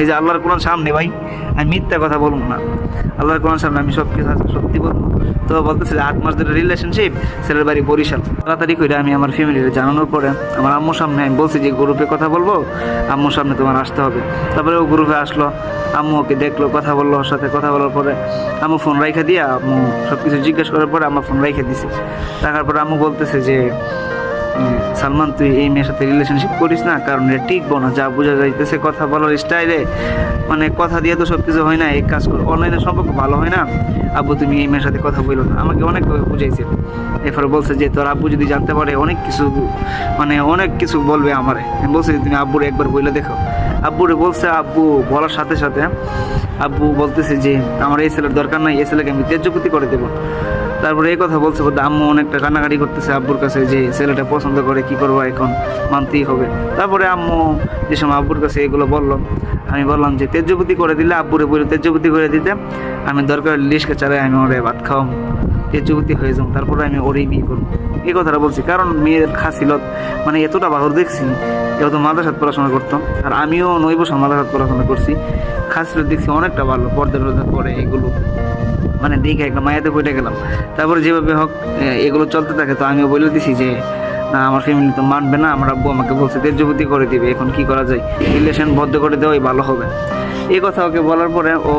এই যে আল্লাহর কোরআন সামনে ভাই, আমি মিথ্যা কথা বলব না। আল্লাহর কোরআন সামনে আমি সব কিছু সত্যি বলব। তো বলতেছে যে আট মাস ধরে রিলেশনশিপ ছেলের বাড়ি বরিশাল। তাড়াতাড়ি করে আমি আমার ফ্যামিলির জানানোর পরে আমার আম্মুর সামনে আমি বলছি যে গ্রুপে কথা বলব, আম্মুর সামনে তোমার আসতে হবে। তারপরে ও গ্রুপে আসলো, আম্মু ওকে দেখল, কথা বলল ওর সাথে, কথা বলার পরে আম্মু ফোন রাইখা দিয়ে আম্মু সব কিছু জিজ্ঞেস করার পরে আমার ফোন রাইখা দিছে। রাখার পরে আম্মু বলতেছে যে সালমান, তুই এই মেয়ের সাথে রিলেশনশিপ করিস না, কারণ এটা টিকবো না, যা বোঝা যাইতেছে কথা বলার স্টাইলে মানে কথা দিয়ে তো সব কিছু হয় না, এই কাজ কর অনলাইনে সম্পর্ক ভালো হয় না। আব্বু, তুমি এই মেয়ের সাথে কথা বলো না। আমাকে অনেকভাবে বুঝাইছে। এরপরে বলছে যে, তোর আব্বু যদি জানতে পারে, অনেক কিছু মানে অনেক কিছু বলবে আমারে। আমি বলছি, তুমি আব্বুরে একবার বইলে দেখো। আব্বুরে বলছে, আব্বু, বলার সাথে সাথে আব্বু বলতেছে যে, আমার এই ছেলের দরকার নাই, এই ছেলেকে আমি তেজপুতি করে দেবো। তারপরে এই কথা বলছে, বলতে আম্মু অনেকটা কান্নাকাটি করতেছে আব্বুর কাছে যে ছেলেটা পছন্দ করে কি করব এখন, মানতেই হবে। তারপরে আম্মু যে সময় আব্বুর কাছে এগুলো বললাম আমি বললাম যে তেজপতি করে দিলে আব্বুরে বলে তেজপতি করে দিতে, আমি দরকার লিস্টকে চালাই আমি ওরে ভাত খাওয়াম তেজপুতি হয়ে যাও তারপরে আমি ওরেই বিয়ে করব। এই কথাটা বলছি, কারণ মেয়ের খাসিলত মানে এতটা বাহর দেখছি এত মাদ্রাসাত পড়াশোনা করতাম, আর আমিও বছর মাদ্রাসাত পড়াশোনা করছি। খাসিলত দেখছি অনেকটা ভালো পর্দা টর্দা পরে এগুলো। মানে দেখে একটা মায়াতে পড়ে গেলাম। তারপরে যেভাবে হোক এগুলো চলতে থাকে, তো আমিও বলে দিছি যে, না, আমার ফ্যামিলি তো মানবে না, আমার আব্বু আমাকে বলছে তেজবতি করে দিবে, এখন কি করা যায়? রিলেশন বদ্ধ করে দেওয়াই ভালো হবে। এই কথা ওকে বলার পরে ও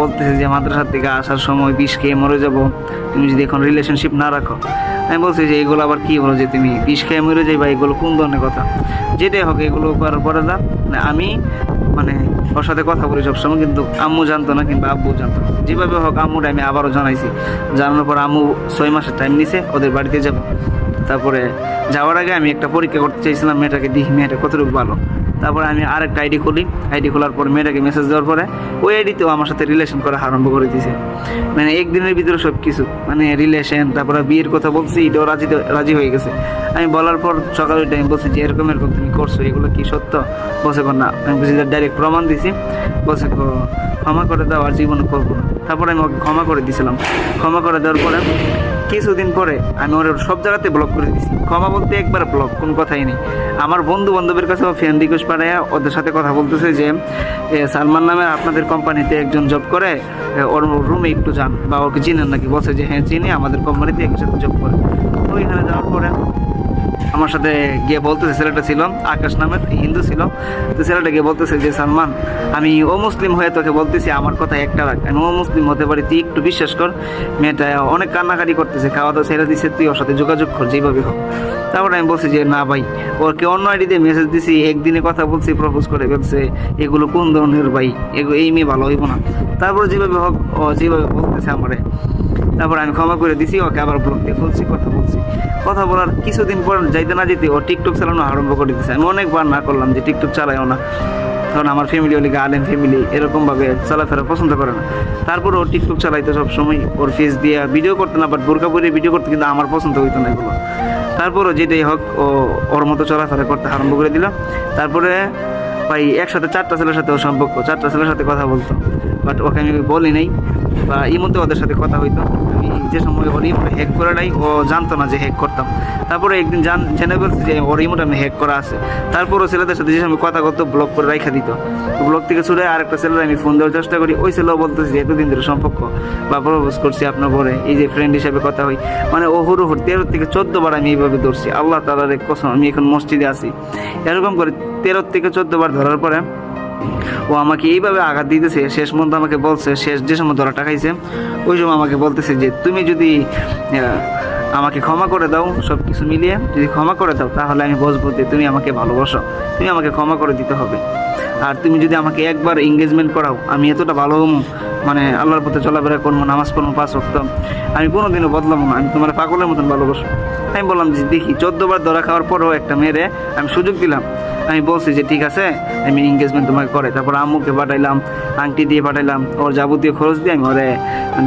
বলতেছে যে, মাদ্রাসার থেকে আসার সময় বিষ খেয়ে মরে যাব। তুমি যদি এখন রিলেশনশিপ না রাখো। আমি বলছি যে, এগুলো আবার কি হলো যে, তুমি বিষ খেয়ে মরে যাইবা? এগুলো কোন ধরনের কথা? যেটাই হোক, এগুলো করার পরে না মানে আমি মানে ওর সাথে কথা বলি সবসময়, কিন্তু আম্মু জানতো না কিংবা আব্বু জানতো। যেভাবে হোক, আম্মুটা আমি আবারও জানাইছি। জানানোর পর আম্মু ছয় মাসের টাইম নিছে, ওদের বাড়িতে যাব। তারপরে যাওয়ার আগে আমি একটা পরীক্ষা করতে চাইছিলাম, মেয়েটাকে দেখি, মেয়েটা কতটুকু ভালো। তারপরে আমি আরেকটা আইডি খুলি। আইডি খোলার পর মেয়েটাকে মেসেজ দেওয়ার পরে ওই আইডিতেও আমার সাথে রিলেশন করা আরম্ভ করে দিয়েছে মানে একদিনের ভিতরে সব কিছু মানে রিলেশন তারপরে বিয়ের কথা বলছি, এটাও রাজি রাজি হয়ে গেছে। আমি বলার পর সকালে উঠে আমি বলছি যে, এরকম এরকম তুমি করছ, এগুলো কি সত্য? বসে কর না। আমি বলছি ডাইরেক্ট প্রমাণ দিছি। বসে ক্ষমা করে দাও, আর জীবনে করব তারপরে আমি ওকে ক্ষমা করে দিয়েছিলাম ক্ষমা করে দেওয়ার পরে কিছুদিন পরে আমি ওর সব জায়গাতে ব্লক করে দিছি। ক্ষমা বলতে একবার ব্লক কোন কথাই নেই। আমার বন্ধু বান্ধবের কাছে ফ্রেন্ড রিকোয়েস্ট পাঠায় ওদের সাথে কথা বলতেছে যে সালমান নামে আপনাদের কোম্পানিতে একজন জব করে ওর রুমে একটু যান। বা ওকে চিনেন নাকি? বলছে যে হ্যাঁ চিনি। আমাদের কোম্পানিতে একসাথে জব করে। ওইখানে যাওয়ার পরে আমার সাথে গিয়ে বলতেছে, ছেলেটা ছিল, আকাশ নামের হিন্দু ছিল। তো ছেলেটা গিয়ে বলতেছে যে, সালমান, আমি ও মুসলিম হয়ে তোকে বলতেছি, আমার কথা একটা রাখ। আমি ও মুসলিম হতে পারি, তুই একটু বিশ্বাস কর, মেয়েটা অনেক কান্নাকাটি করতেছে, খাওয়া দাওয়া ছেড়ে দিছে, তুই ওর সাথে যোগাযোগ কর, যেভাবে হোক। তারপরে আমি বলছি যে, না ভাই, ওরকে অন্য আইডিতে মেসেজ দিছি, একদিনে কথা বলছি প্রপোজ করে ফেলছে, এগুলো কোন ধরনের ভাই? এই মেয়ে ভালো হইব না। তারপরে যেভাবে হোক, ও যেভাবে বলতেছে আমারে। তারপর আমি ক্ষমা করে দিছি, ওকে আবার ব্লক দিয়ে বলছি কথা বলছি। কথা বলার কিছুদিন পর যাইতে না যেতে ও টিকটক চালানো আরম্ভ করে দিচ্ছে আমি অনেকবার না করলাম যে টিকটক চালাইও না। কারণ আমার ফ্যামিলি ওলিকে আলেম ফ্যামিলি এরকমভাবে চলাফেরা পছন্দ করে না। তারপর ও টিকটক চালাইতো সবসময়, ওর ফেস দিয়ে ভিডিও করতে না বাট বোরকা পরে ভিডিও করতে, কিন্তু আমার পছন্দ হইতো না এগুলো। তারপরও যেটাই হোক, ও ওর মতো চলাফেরা করতে আরম্ভ করে দিল। তারপরে ভাই, একসাথে চারটা ছেলের সাথে ও সম্পর্ক, চারটা ছেলের সাথে কথা বলতো। বাট ওকে আমি বলি নাই। বা ইমতে ওদের সাথে কথা হইতো। আমি যে সময় ওর ইমোটা হ্যাক করে নাই, ও জানতো না যে হ্যাক করতাম। তারপরে একদিন জান, জেনে বলছে যে ওর ইমোটা আমি হ্যাক করা আছে। তারপরও ছেলেদের সাথে যে সময় কথা করতো ব্লক করে রাখা দিত। ব্লক থেকে ছুটে আরেকটা ছেলের আমি ফোন দেওয়ার চেষ্টা করি। ওই ছেলেও বলতেছে যে, এতদিন ধরে সম্পর্ক, বা প্রপোজ করছি আপনার পরে। এই যে ফ্রেন্ড হিসাবে কথা হই মানে ও হুরু হুর তেরো থেকে চোদ্দ বার আমি এইভাবে ধরছি। আল্লাহ তালার এক কসম, আমি এখন মসজিদে আছি। এরকম করে তেরো থেকে চোদ্দ বার ধরার পরে ও আমাকে এইভাবে আঘাত দিতেছে, শেষ পর্যন্ত আমাকে বলছে, শেষ যে সময় ধরাটা টাকাইছে, ওই সময় আমাকে বলতেছে যে, তুমি যদি আমাকে ক্ষমা করে দাও সব কিছু মিলিয়ে যদি ক্ষমা করে দাও, তাহলে আমি বসবো যে তুমি আমাকে ভালোবাসো। তুমি আমাকে ক্ষমা করে দিতে হবে। আর তুমি যদি আমাকে একবার এঙ্গেজমেন্ট করাও, আমি এতটা ভালো মানে আল্লাহর পথে চলাফেরা করব, নামাজ পড়ব পাঁচ রক্ত আমি কোনোদিনও বদলাবো না, আমি তোমার পাগলের মতন ভালোবাসো আমি বললাম যে, দেখি, চোদ্দবার ধরা খাওয়ার পরেও একটা মেয়েরে আমি সুযোগ দিলাম। আমি বলছি যে, ঠিক আছে, আমি এনগেজমেন্ট তোমাকে করে তারপর আম্মুকে পাঠাইলাম, আংটি দিয়ে পাঠাইলাম, ওর যাবতীয় খরচ দিয়ে আমি ওরে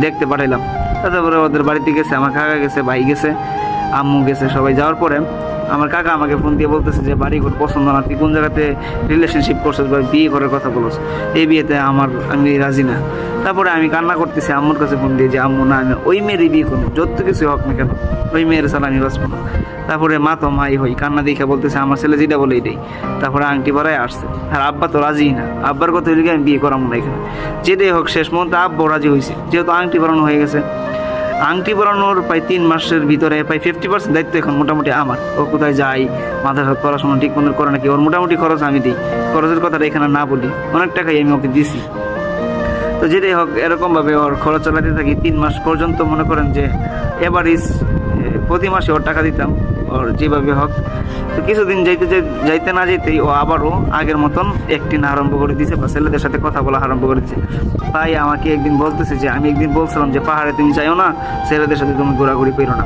দেখতে পাঠাইলাম। তারপরে ওদের বাড়িতে গেছে, আমার কাকা গেছে, ভাই গেছে, আম্মু গেছে, সবাই যাওয়ার পরে আমার কাকা আমাকে ফোন দিয়ে বলতেছে যে, বাড়ি ঘর পছন্দ না, তুই কোন জায়গাতে রিলেশনশিপ করছিস বা বিয়ে করার কথা বলছ এই বিয়েতে আমার, আমি রাজি না। তারপরে আমি কান্না করতেছি, আম্মুর কাছে ফোন দিয়ে যে, আম্মু, না, আমি ওই মেয়েরই বিয়ে করব, যত কিছু হোক না কেন, ওই মেয়ের ছাড়া আমি বাঁচবো না। তারপরে মা তো মাই হই, কান্না দেখে বলতেছে, আমার ছেলে যেটা বলে এটাই। তারপরে আংটি পরাই আসছে। আর আব্বা তো রাজিই না। আব্বার কথা হইলে আমি বিয়ে করাবো না এখানে? যেটাই হোক শেষ পর্যন্ত আব্বাও রাজি হয়েছে যেহেতু আংটি পরানো হয়ে গেছে আংটি পরানোর প্রায় তিন মাসের ভিতরে প্রায় ফিফটি পার্সেন্ট দায়িত্ব এখন মোটামুটি আমার। ও কোথায় যাই মাথার হাত পড়াশোনা ঠিক মতো করে নাকি? ওর মোটামুটি খরচ আমি দিই। খরচের কথাটা এখানে না বলি। অনেক টাকাই আমি ওকে দিছি। তো যেটাই হোক, এরকমভাবে ওর খরচ চালাতে থাকি। তিন মাস পর্যন্ত মনে করেন যে এভারেজ প্রতি মাসে ওর টাকা দিতাম। ওর যেভাবে হোক, তো কিছুদিন যাইতে যাই- যাইতে না যেতেই ও আবারও আগের মতন একটি না আরম্ভ করে দিয়েছে বা ছেলেদের সাথে কথা বলা আরম্ভ করে দিচ্ছে তাই আমাকে একদিন বলতেছে যে, আমি একদিন বলছিলাম যে, পাহাড়ে তুমি যাইও না, ছেলেদের সাথে তুমি ঘোরাঘুরি করো না।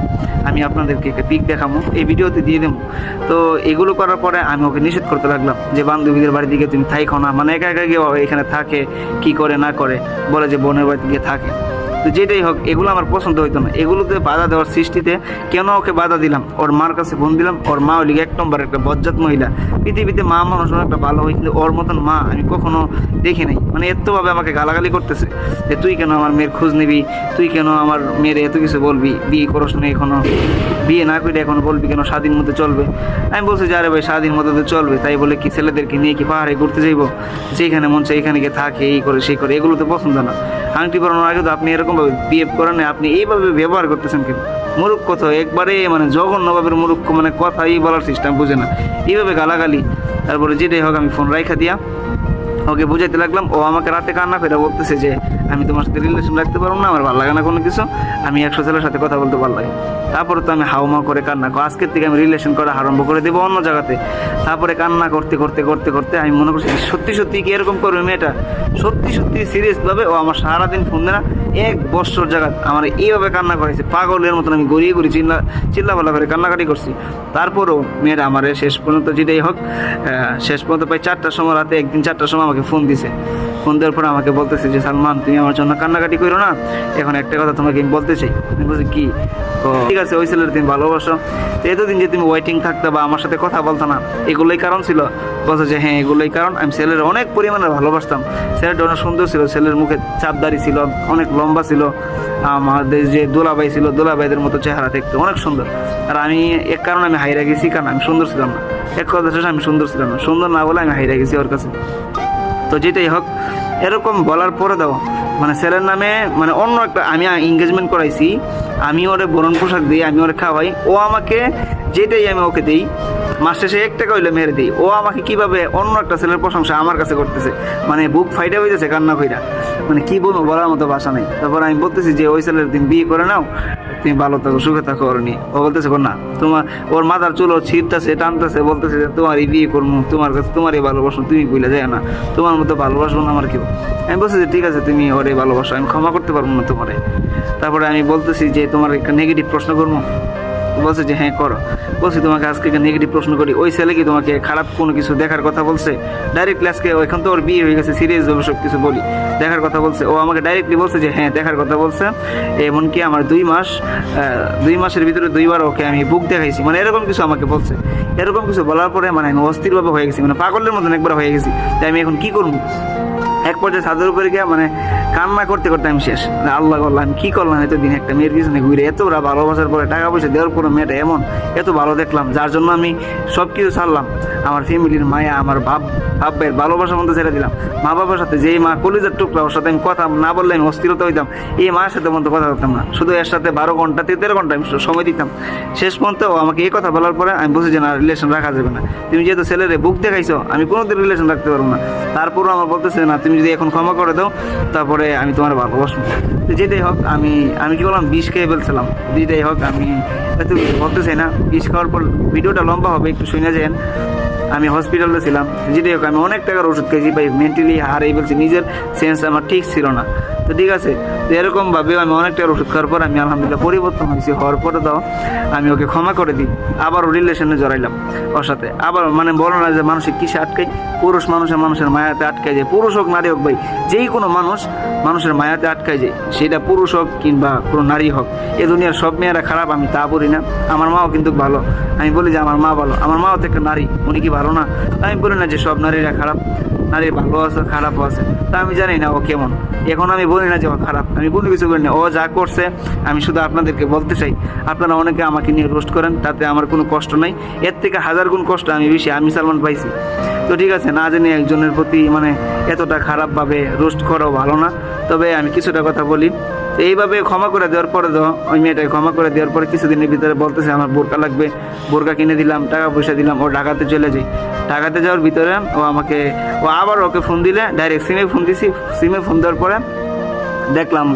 আমি আপনাদেরকে একটা পিক দেখাবো এই ভিডিওতে দিয়ে দেবো তো এগুলো করার পরে আমি ওকে নিষেধ করতে লাগলাম যে, বান্ধবীদের বাড়ি দিকে তুমি থাইখো না। মানে একা একা গিয়ে এখানে থাকে, কি করে না করে, বলে যে, বোনের বাড়িতে গিয়ে থাকে। তো যেটাই হোক, এগুলো আমার পছন্দ হইতো না। এগুলোতে বাধা দেওয়ার সৃষ্টিতে কেন ওকে বাধা দিলাম? ওর মার কাছে ফোন দিলাম, ওর মা ওই এক নম্বর একটা বজ্জাত মহিলা। পৃথিবীতে মা মানুষ একটা ভালো হয়, কিন্তু ওর মতন মা আমি কখনো দেখি নাই। মানে এতভাবে আমাকে গালাগালি করতেছে যে, তুই কেন আমার মেয়ের খোঁজ নিবি? তুই কেন আমার মেয়ের এত কিছু বলবি? বিয়ে করস না এখনও? বিয়ে না করে এখনও বলবি কেন? স্বাধীন মতো চলবে। আমি বলছি যে, আরে ভাই, স্বাধীন মতো তো চলবে। তাই বলে কি ছেলেদেরকে নিয়ে কি পাহাড়ে ঘুরতে যাইবো? যেখানে মন চাই এখানে গিয়ে থাকে, এই করে, সেই করে, এগুলো তো পছন্দ না। আংটি পরানোর আগে তো আপনি এরকমভাবে বিহেভ করেন না, আপনি এইভাবে ব্যবহার করতেছেন কিন্তু মুরুখ তো একবারে মানে জঘন্যভাবে মুরুখ মানে কথাই বলার সিস্টেম বুঝে না। এইভাবে গালাগালি তারপরে যেটাই হোক আমি ফোন রাইখা দিয়া ওকে বুঝাইতে লাগলাম, ও আমাকে রাতে কান্না করে বলতেছে যে, আমি তোমার সাথে রিলেশন রাখতে পারব না, আমার ভালো লাগে না কোনো কিছু, আমি একশো ছেলের সাথে কথা বলতে লাগে তারপরে তো আমি হাউমা করে কান্না করি। আজকের থেকে আমি রিলেশন করা আরম্ভ করে দেবো অন্য জায়গাতে। তারপরে কান্না করতে করতে করতে করতে আমি মনে করছি, সত্যি সত্যি কি এরকম করবে মেয়েটা? সত্যি সত্যি সিরিয়াসভাবে ও আমার সারাদিন ফোন দেয় না, এক বছর জায়গা আমার এইভাবে কান্না করেছে পাগলের মতন আমি গড়িয়ে গড়ি চিল্লা চিল্লাপাল্লা করে কান্নাকাটি করছি। তারপরেও মেয়েটা আমার শেষ পর্যন্ত যেটাই হোক শেষ পর্যন্ত প্রায় চারটার সময়, রাতে একদিন চারটার সময় আমাকে ফোন দিছে। ফোন দেওয়ার পর আমাকে বলতেছে যে, সালমান, তুমি আমার জন্য কান্নাকাটি করো না। এখন একটা কথা তোমাকে আমি বলতে চাই। আমি বলছি, কি? তো ঠিক আছে, ওই ছেলের তুমি ভালোবাসো। তো এতদিন যে তুমি ওয়েটিং থাকতে বা আমার সাথে কথা বলতো না, এগুলোই কারণ ছিল? বলছো যে হ্যাঁ এগুলোই কারণ। আমি ছেলের অনেক পরিমাণে ভালোবাসতাম। ছেলেটা অনেক সুন্দর ছিল, ছেলের মুখে চাপদারি ছিল, অনেক লম্বা ছিল। আমাদের যে দোলাবাই ছিল দোলাবাইদের মতো চেহারা দেখতে অনেক সুন্দর। আর আমি এক কারণে আমি হাইরা গেছি, কারণ আমি সুন্দর ছিলাম না। এক কথা শেষে আমি সুন্দর ছিলাম না। সুন্দর না বলে আমি হাইরা গেছি ওর কাছে। তো যেটাই হোক, এরকম বলার পরে দাও। মানে ছেলের নামে মানে অন্য একটা আমি এঙ্গেজমেন্ট করাইছি, আমি ওরে বরণ পোশাক দিই, আমি ওরে খাওয়াই, ও আমাকে যেটাই আমি ওকে দিই, মাস শেষে এক টাকা হইলে মেরে দিই। ও আমাকে কীভাবে অন্য একটা ছেলের প্রশংসা আমার কাছে করতেছে? মানে বুক ফাইটা হয়ে যাচ্ছে কান্না কইরা। মানে কি বলব বলার মতো ভাষা নেই। তারপর আমি বলতেছি যে, ওই ছেলের দিন বিয়ে করে নাও, তুমি ভালো থাকো, সুখে থাকো ওর ও বলতেছে না, তোমার, ওর মাথার চুলো ছিটতেছে টানতেছে, বলতেছে যে, তোমারই বিয়ে করব তোমার কাছে তোমারই ভালোবাসো, তুমি বুঝলে যায় না, তোমার মতো ভালোবাসবো না আমার কেউ। আমি বলছি যে, ঠিক আছে, তুমি ওরে ভালোবাসো, আমি ক্ষমা করতে পারব না তোমারে। তারপরে আমি বলতেছি যে, তোমার একটা নেগেটিভ প্রশ্ন করব বলছে যে হ্যাঁ করো। বলছি, তোমাকে আজকে নেগেটিভ প্রশ্ন করি। ওই ছেলে কি তোমাকে খারাপ কোনো কিছু দেখার কথা বলছে? ডাইরেক্টলি আজকে এখন তো ওর বিয়ে হয়ে গেছে সিরিয়াস ভাবে সব কিছু বলি। দেখার কথা বলছে। ও আমাকে ডাইরেক্টলি বলছে যে হ্যাঁ দেখার কথা বলছে। এমনকি আমার দুই মাস দুই মাসের ভিতরে দুইবার ওকে আমি বুক দেখাইছি। মানে এরকম কিছু আমাকে বলছে। এরকম কিছু বলার পরে মানে আমি অস্থিরভাবে হয়ে গেছি। মানে পাগলের মতন একবার হয়ে গেছি। তাই আমি এখন কি করব? এক পর্যায়ে ছাদের উপরে গিয়ে মানে কান্না করতে করতে আমি শেষ। আল্লাহ করলাম কি করলাম এত দিন একটা মেয়ের পিছনে ঘুরে এত ওরা ভালোবাসার পরে টাকা পয়সা দেওয়ার পরে মেয়েটা এমন? এত ভালো দেখলাম, যার জন্য আমি সব কিছু ছাড়লাম। আমার ফ্যামিলির মায়া, আমার ভাব বাপ ভাইয়ের ভালোবাসার মধ্যে ছেড়ে দিলাম। মা বাবার সাথে যেই মা কলিজার টুকরা, ওর সাথে আমি কথা না বললে আমি অস্থিরতা হইতাম। এই মায়ের সাথে মতো কথা বলতাম না। শুধু এর সাথে বারো ঘণ্টা থেকে তেরো ঘণ্টা আমি সময় দিতাম। শেষ পর্যন্ত আমাকে এই কথা বলার পরে আমি বুঝি যে না রিলেশন রাখা যাবে না। তুমি যেহেতু ছেলেরে বুক দেখাইছো, আমি কোনোদিন রিলেশন রাখতে পারব না। তারপরও আমার বলতেছে না, তুমি যদি এখন ক্ষমা করে দাও, তারপরে আমি তোমার ভালোবাসবো তো যেটাই হোক, আমি আমি কি বললাম? বিষ খেয়ে ফেলছিলাম। যেটাই হোক, আমি হয়তো বলতে চাই না, বিষ খাওয়ার পর ভিডিওটা লম্বা হবে, একটু শুনে যান। আমি হসপিটালে ছিলাম। যেটাই হোক, আমি অনেক টাকার ওষুধ খেয়েছি, ভাই মেন্টালি হারিয়ে ফেলছি, নিজের সেন্স আমার ঠিক ছিল না। তো ঠিক আছে, তো এরকমভাবে আমি অনেক টাকার ওষুধ খাওয়ার পর আমি আলহামদুলিল্লাহ পরিবর্তন হয়েছি, হওয়ার পরে দাও আমি ওকে ক্ষমা করে দিই, আবারও রিলেশনে জড়াইলাম ওর সাথে। আবার মানে বলো না যে মানুষের কিসে আটকাই, পুরুষ মানুষের মানুষের মায়াতে আটকায় যায়, পুরুষ হোক, নারী হোক ভাই, যেই কোনো মানুষ মানুষের মায়াতে আটকায় যায়, সেটা পুরুষ হোক কিংবা কোনো নারী হোক, এ দুনিয়ার সব মেয়েরা খারাপ, আমি তা বলি না, আমার মাও কিন্তু ভালো, আমি বলি যে আমার মা ভালো, আমার মাও তো একটা নারী, উনি কি ভালো না? আমি বলি না যে সব নারীরা খারাপ নারীর ভালো আছে খারাপ আছে। তা আমি জানি না ও কেমন। এখন আমি বলি না যে ও খারাপ। আমি কোনো কিছু বলি না। ও যা করছে, আমি শুধু আপনাদেরকে বলতে চাই, আপনারা অনেকে আমাকে নিয়ে রোস্ট করেন, তাতে আমার কোনো কষ্ট নাই। এর থেকে হাজার গুণ কষ্ট আমি বেশি, আমি সালমান পাইছি। তো ঠিক আছে, না জানি একজনের প্রতি মানে এতটা খারাপভাবে রোস্ট করাও ভালো না। তবে আমি কিছুটা কথা বলি। তো এইভাবে ক্ষমা করে দেওয়ার পরে তো ওই মেয়েটাকে ক্ষমা করে দেওয়ার পরে কিছুদিনের ভিতরে বলতেছে, আমার বোরকা লাগবে, বোরকা কিনে দিলাম, টাকা পয়সা দিলাম, ও ঢাকাতে চলে যাই ঢাকাতে যাওয়ার ভিতরে ও আমাকে, ও আবার ওকে ফোন দিলে ডাইরেক্ট সিমে ফোন দিছি সিমে ফোন দেওয়ার পরে দেখলাম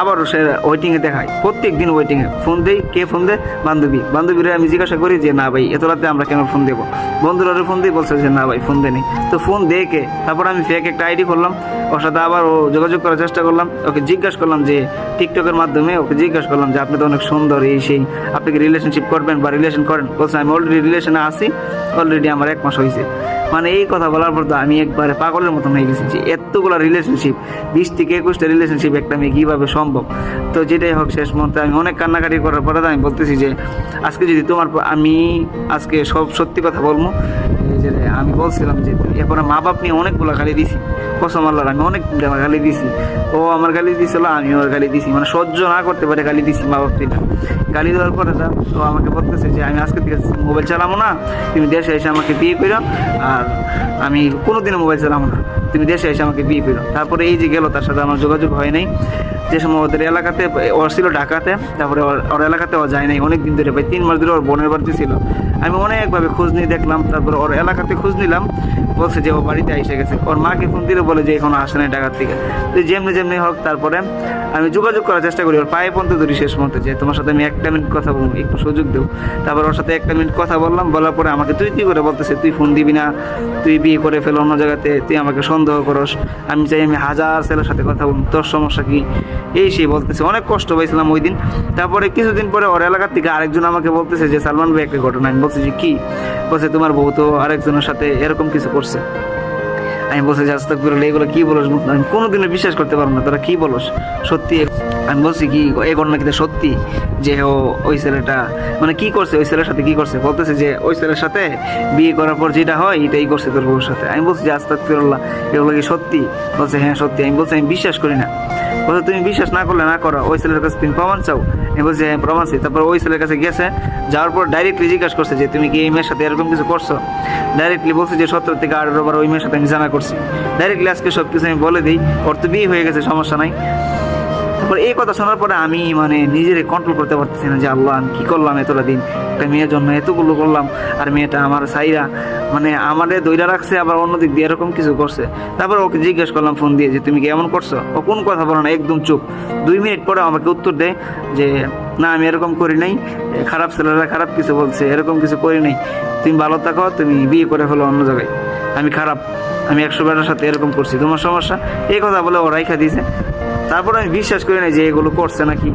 আবারও সে ওয়েটিংয়ে দেখায়। প্রত্যেক দিন ওয়েটিংয়ে ফোন দেই, কে ফোন দেয়? বান্ধবী। বান্ধবীরা আমি জিজ্ঞাসা করি যে, না ভাই, এত রাতে আমরা কেন ফোন দেবো? বন্ধুরা ফোন দিয়ে বলছে যে, না ভাই, ফোন দেনি তো ফোন দিয়ে কে? তারপর আমি ফেক একটা আইডি করলাম ওর সাথে আবার ও যোগাযোগ করার চেষ্টা করলাম। ওকে জিজ্ঞাসা করলাম যে টিকটকের মাধ্যমে? ওকে জিজ্ঞাসা করলাম যে, আপনি তো অনেক সুন্দর, এই সেই, আপনি কি রিলেশনশিপ করবেন বা রিলেশন করেন? বলছে, আমি অলরেডি রিলেশনে আছি অলরেডি আমার এক মাস হয়েছে মানে এই কথা বলার পর তো আমি একবারে পাগলের মতন হয়ে গেছি যে এতগুলো রিলেশনশিপ বিশ থেকে একুশটা রিলেশনশিপ একটা মেয়ে কীভাবে সম্ভব? তো যেটাই হোক, শেষ মুহূর্তে আমি অনেক কান্নাকাটি করার পরে আমি বলতেছি যে, আজকে যদি তোমার আমি আজকে সব সত্যি কথা বলব যে আমি বলছিলাম যে এরপরে মা বাপ নিয়ে অনেকগুলো গালি দিছি। কসম আল্লাহর, আমি অনেক গালি দিছি। ও আমার গালি দিছিল আমি ওর গালি দিছি। মানে সহ্য না করতে পারে গালি দিছি মা বাপ থেকে গালি দেওয়ার পরে তো আমাকে বলতেছে যে, আমি আজকে থেকে মোবাইল চালাবো না, তুমি দেশে এসে আমাকে বিয়ে করো আমি কোনোদিনও মোবাইল চালাবো না। তুমি দেশে এসে আমাকে বিয়ে করো। তারপরে এই যে গেল, তার সাথে আমার যোগাযোগ হয় নাই। যে সময় ওদের এলাকাতে, ওর ছিল ঢাকাতে, তারপরে ওর এলাকাতে ও যায় নাই অনেক দিন ধরে, প্রায় তিন মাস ধরে ওর বোনের বাড়িতে ছিল। আমি অনেকভাবে খোঁজ নিয়ে দেখলাম, তারপরে ওর এলাকাতে খোঁজ নিলাম। বলছে যে ও বাড়িতে এসে গেছে। ওর মাকে ফোন দিলে বলে যে এখনও আসে নাই ঢাকার থেকে তো যেমনি যেমনি হোক, তারপরে আমি যোগাযোগ করার চেষ্টা করি। ওর পায়ে পর্যন্ত ধরি শেষ মতো যে, তোমার সাথে আমি একটা মিনিট কথা বলব, একটু সুযোগ দেবো। তারপর ওর সাথে একটা মিনিট কথা বললাম, বলার পরে আমাকে তুই তুই করে বলতেছে? তুই ফোন দিবি না? তুই বিয়ে করে ফেল অন্য জায়গাতে, তুই আমাকে সন্দেহ করস। আমি চাই আমি হাজার ছেলের সাথে কথা বলুন তোর সমস্যা কি? এই সেই বলতেছে। অনেক কষ্ট পাইছিলাম ওই দিন। তারপরে কিছুদিন পরে ওর এলাকার থেকে আরেকজন আমাকে বলতেছে যে, সালমান ভাই, একটা ঘটনা। আমি বলছি যে, কী? বলছে, তোমার বউ তো আরেকজনের সাথে এরকম কিছু করছে। আমি বলছি যে আস্তাক করলে এগুলো কি বলস? আমি কোনোদিনও বিশ্বাস করতে পারব না, তোরা কি বলস? সত্যি, আমি বলছি কি, এই ঘটনা সত্যি? যে ও ওই ছেলেটা মানে কি করছে, ওই ছেলের সাথে কি করছে? বলতেছে যে, ওই ছেলের সাথে বিয়ে করার পর যেটা হয়, এটাই করছে তোর বউর সাথে। আমি বলছি যে আস্তাক ফিরল্লাহ এগুলো কি সত্যি? বলছে হ্যাঁ সত্যি। আমি বলছি, আমি বিশ্বাস করি না। বলছে, তুমি বিশ্বাস না করলে না করো, ওই ছেলের কাছে তুমি প্রমাণ চাও? আমি বলছি হ্যাঁ প্রমাণ চাই। তারপর ওই ছেলের কাছে গেছে, যাওয়ার পর ডাইরেক্টলি জিজ্ঞাসা করছে যে, তুমি কি এই মেয়ের সাথে এরকম কিছু করছ? ডাইরেক্টলি বলছে যে, সতেরো থেকে আঠেরো বার ওই মেয়ের সাথে আমি জানা করছি। ডাইরেক্টলি আজকে সব কিছু আমি বলে দিই, ওর তো বিয়ে হয়ে গেছে, সমস্যা নাই। এই কথা শোনার পরে আমি মানে নিজেরে কন্ট্রোল করতে পারতেছি না যে, আল্লাহ, আমি কী করলাম এতটা দিন? একটা মেয়ের জন্য এতগুলো করলাম, আর মেয়েটা আমার সাইরা মানে আমাদের দইরা রাখছে, আবার অন্য দিক দিয়ে এরকম কিছু করছে। তারপর ওকে জিজ্ঞেস করলাম, ফোন দিয়ে যে, তুমি কি এমন করছ? ও কোন কথা বলো না, একদম চুপ। দুই মিনিট পরে আমাকে উত্তর দেয় যে, না, আমি এরকম করি নাই। খারাপ ছেলেরা খারাপ কিছু বলছে, এরকম কিছু করি নাই। তুমি ভালো থাকো, তুমি বিয়ে করে ফেলো অন্য জায়গায়। আমি খারাপ, আমি একশো বেটার সাথে এরকম করছি, তোমার সমস্যা? এই কথা বলে ও রাইখা দিয়েছে। তারপর আমি বিশ্বাস করি না যে এগুলো করছে নাকি।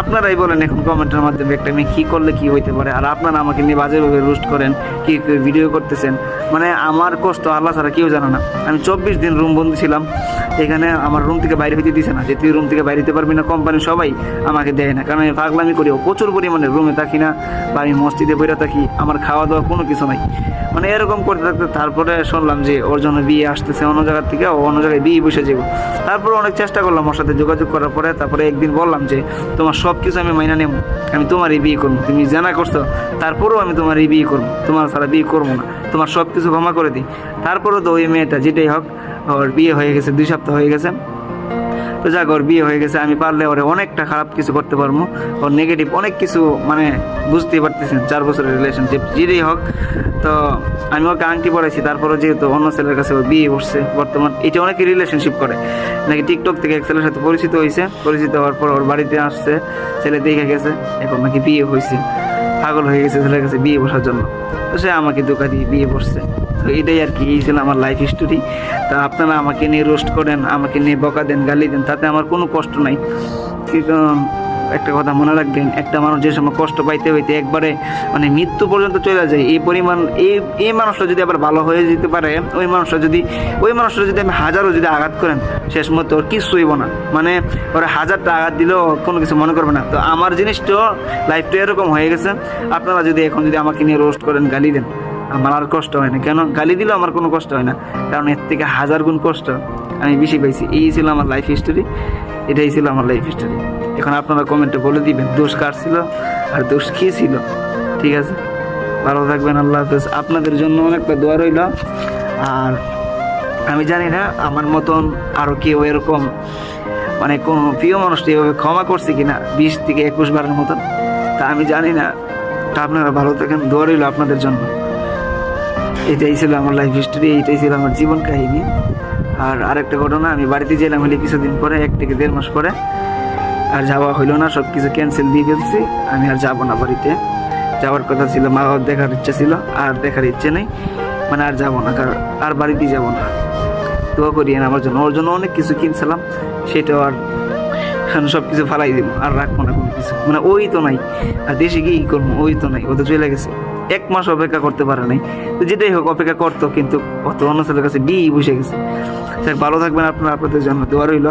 আপনারাই বলেন এখন কমেন্টের মাধ্যমে একটা মেয়ে কী করলে কী হইতে পারে। আর আপনারা আমাকে নিয়ে বাজেভাবে রোস্ট করেন, কি ভিডিও করতেছেন। মানে আমার কষ্ট আল্লাহ ছাড়া কেউ জানে না। আমি চব্বিশ দিন রুম বন্দি ছিলাম। এখানে আমার রুম থেকে বাইরে হইতে দিছে না। যে তুই রুম থেকে বাইরে হতে পারবি না কোম্পানি সবাই আমাকে দেয় না। কারণ আমি পাগলামি করি প্রচুর পরিমাণে রুমে থাকি না বা আমি মসজিদে বইরা থাকি, আমার খাওয়া দাওয়া কোনো কিছু নাই। মানে এরকম করতে থাকতে তারপরে শুনলাম যে ওর জন্য বিয়ে আসতেছে অন্য জায়গার থেকে অন্য জায়গায় বিয়ে বসে যাব। তারপরে অনেক চেষ্টা করলাম ওর সাথে যোগাযোগ করার পরে তারপরে একদিন বললাম যে, তোমার সব কিছু আমি মাইনা নেব। আমি তোমার তোমারই বিয়ে করব। তুমি জানা করছ, তারপরেও আমি তোমার তোমারই বিয়ে করব। তোমার ছাড়া বিয়ে করব না। তোমার সব কিছু ক্ষমা করে দিই। তারপরেও তো ওই মেয়েটা যেটাই হোক, ওর বিয়ে হয়ে গেছে, দুই সপ্তাহ হয়ে গেছে। তো যাক, ওর বিয়ে হয়ে গেছে। আমি পারলে ওরে অনেকটা খারাপ কিছু করতে পারব। ওর নেগেটিভ অনেক কিছু মানে বুঝতেই পারতেছেন, চার বছরের রিলেশনশিপ যেটাই হোক। তো আমি ওকে আংটি পড়াইছি তারপরে যেহেতু অন্য ছেলের কাছে ওর বিয়ে বসছে, বর্তমান এটা অনেকে রিলেশনশিপ করে। নাকি টিকটক থেকে এক ছেলের সাথে পরিচিত হয়েছে পরিচিত হওয়ার পর ওর বাড়িতে আসছে, ছেলে দেখে গেছে, এখন নাকি বিয়ে হয়েছে পাগল হয়ে গেছে ছেলের কাছে বিয়ে বসার জন্য। তো সে আমাকে দোকা দিয়ে বিয়ে বসছে। তো এটাই আর কি, এই ছিল আমার লাইফ হিস্টোরি তা আপনারা আমাকে নিয়ে রোস্ট করেন, আমাকে নিয়ে বকা দেন, গালি দেন, তাতে আমার কোনো কষ্ট নাই। একটা কথা মনে রাখবেন, একটা মানুষ যে সময় কষ্ট পাইতে হইতে একবারে মানে মৃত্যু পর্যন্ত চলে যায়, এই পরিমাণ, এই এই মানুষটা যদি আবার ভালো হয়ে যেতে পারে, ওই মানুষটা যদি, ওই মানুষটা যদি আমি হাজারও যদি আঘাত করেন, শেষ মতো ওর কিছু হইব না। মানে ওরা হাজারটা আঘাত দিলেও কোনো কিছু মনে করবে না। তো আমার জিনিসটা লাইফটা এরকম হয়ে গেছে। আপনারা যদি এখন যদি আমাকে নিয়ে রোস্ট করেন, গালি দেন, আমার আর কষ্ট হয় না। কেন? গালি দিলেও আমার কোনো কষ্ট হয় না। কারণ এর থেকে হাজার গুণ কষ্ট আমি বেশি পাইছি। এই ছিল আমার লাইফ হিস্টোরি এটাই ছিল আমার লাইফ হিস্টোরি এখন আপনারা কমেন্টে বলে দিবেন, দোষ কার ছিল আর দোষ কী ছিল? ঠিক আছে? ভালো থাকবেন, আল্লাহ হাফেজ। আপনাদের জন্য অনেকটা দোয়া রইল। আর আমি জানি না, আমার মতন আরও কেউ এরকম মানে কোনো প্রিয় মানুষটি এভাবে ক্ষমা করছে কি না বিশ থেকে একুশ বারের মতন। তা আমি জানি না। তা আপনারা ভালো থাকেন, দোয়া রইল আপনাদের জন্য। এটাই ছিল আমার লাইফ হিস্টোরি এইটাই ছিল আমার জীবন কাহিনী। আর আরেকটা ঘটনা, আমি বাড়িতে গেলাম হলে কিছুদিন পরে, এক থেকে দেড় মাস পরে আর যাওয়া হইল না সব কিছু ক্যান্সেল দিয়ে ফেলছি, আমি আর যাব না বাড়িতে। যাওয়ার কথা ছিল, মা বাবার দেখার ইচ্ছা ছিল, আর দেখার ইচ্ছে নেই মানে আর যাব না, কারণ আর বাড়িতে যাব না। দোয়া করিয়েন আমার জন্য, ওর জন্য অনেক কিছু কিনছিলাম, সেটাও আর সব কিছু ফালাই দিব, আর রাখব না কোনো কিছু। মানে ওই তো নাই, আর দেশে গিয়ে করব, ওই তো নাই, ও তো চলে গেছে। এক মাস অপেক্ষা করতে পারে নাই। তো যেটাই হোক, অপেক্ষা করতো, কিন্তু অত অন্য ছেলের কাছে বিয়ে বসে গেছে। স্যার ভালো থাকবেন আপনারা, আপনাদের জন্য দোয়া রইল।